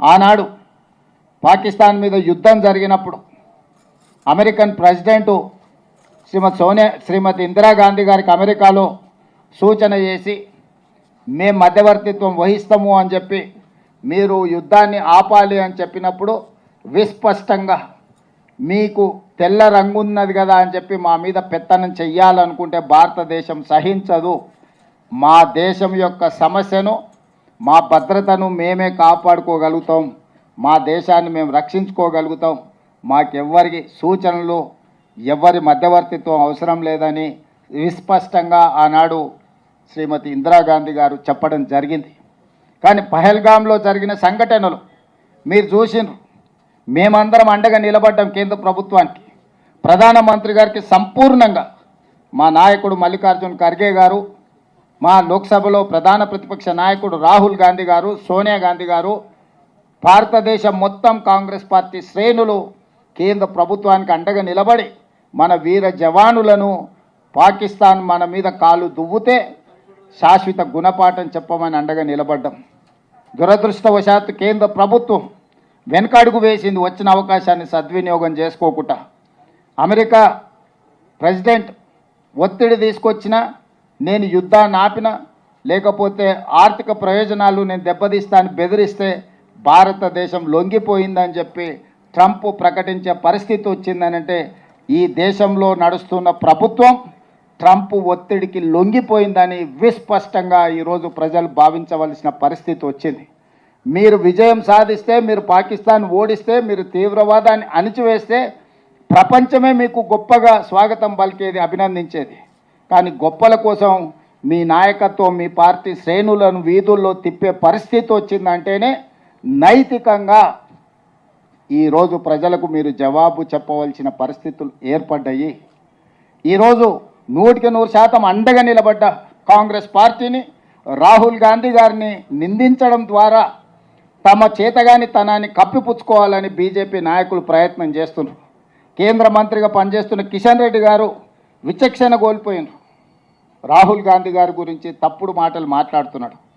ఆనాడు పాకిస్తాన్ మీద యుద్ధం జరిగినప్పుడు అమెరికన్ ప్రెసిడెంటు శ్రీమతి సోనియా శ్రీమతి ఇందిరాగాంధీ గారికి అమెరికాలో సూచన చేసి మేము మధ్యవర్తిత్వం వహిస్తాము అని చెప్పి మీరు యుద్ధాన్ని ఆపాలి అని చెప్పినప్పుడు విస్పష్టంగా మీకు తెల్ల రంగు ఉన్నది కదా అని చెప్పి మా మీద పెత్తనం చెయ్యాలనుకుంటే భారతదేశం సహించదు. మా దేశం యొక్క సమస్యను మా భద్రతను మేమే కాపాడుకోగలుగుతాం. మా దేశాన్ని మేము రక్షించుకోగలుగుతాం. మాకెవ్వరికి సూచనలు ఎవరి మధ్యవర్తిత్వం అవసరం లేదని విస్పష్టంగా ఆనాడు శ్రీమతి ఇందిరాగాంధీ గారు చెప్పడం జరిగింది. కానీ పహల్గాంలో జరిగిన సంఘటనలు మీరు చూసిండ్రు. మేమందరం అండగా నిలబడ్డాం కేంద్ర ప్రభుత్వానికి. ప్రధానమంత్రి గారికి సంపూర్ణంగా మా నాయకుడు మల్లికార్జున్ ఖర్గే గారు మా లోక్సభలో ప్రధాన ప్రతిపక్ష నాయకుడు రాహుల్ గాంధీ గారు సోనియా గాంధీ గారు భారతదేశం మొత్తం కాంగ్రెస్ పార్టీ శ్రేణులు కేంద్ర ప్రభుత్వానికి అండగా నిలబడి మన వీర జవానులను పాకిస్తాన్ మన మీద కాలు దువ్వుతే శాశ్వత గుణపాఠం చెప్పమని అండగా నిలబడ్డం. దురదృష్టవశాత్తు కేంద్ర ప్రభుత్వం వెనకడుగు వేసింది వచ్చిన అవకాశాన్ని సద్వినియోగం చేసుకోకుండా అమెరికా ప్రెసిడెంట్ ఒత్తిడి తీసుకొచ్చిన నేను యుద్ధాన్ని ఆపిన లేకపోతే ఆర్థిక ప్రయోజనాలు నేను దెబ్బతీస్తాను బెదిరిస్తే భారతదేశం లొంగిపోయిందని చెప్పి ట్రంప్ ప్రకటించే పరిస్థితి వచ్చిందనంటే ఈ దేశంలో నడుస్తున్న ప్రభుత్వం ట్రంప్ ఒత్తిడికి లొంగిపోయిందని విస్పష్టంగా ఈరోజు ప్రజలు భావించవలసిన పరిస్థితి వచ్చింది. మీరు విజయం సాధిస్తే మీరు పాకిస్తాన్ ఓడిస్తే మీరు తీవ్రవాదాన్ని అణిచివేస్తే ప్రపంచమే మీకు గొప్పగా స్వాగతం పలికేది అభినందించేది. కానీ గొప్పల కోసం మీ నాయకత్వం మీ పార్టీ శ్రేణులను వీధుల్లో తిప్పే పరిస్థితి వచ్చిందంటేనే నైతికంగా ఈరోజు ప్రజలకు మీరు జవాబు చెప్పవలసిన పరిస్థితులు ఏర్పడ్డాయి. ఈరోజు నూటికి నూరు శాతం అండగా నిలబడ్డ కాంగ్రెస్ పార్టీని రాహుల్ గాంధీ గారిని నిందించడం ద్వారా తమ చేతగాని తనాన్ని కప్పిపుచ్చుకోవాలని బీజేపీ నాయకులు ప్రయత్నం చేస్తున్నారు. కేంద్ర మంత్రిగా పనిచేస్తున్న కిషన్ రెడ్డి గారు విచక్షణ కోల్పోయినారు. రాహుల్ గాంధీ గారి గురించి తప్పుడు మాటలు మాట్లాడుతున్నాడు.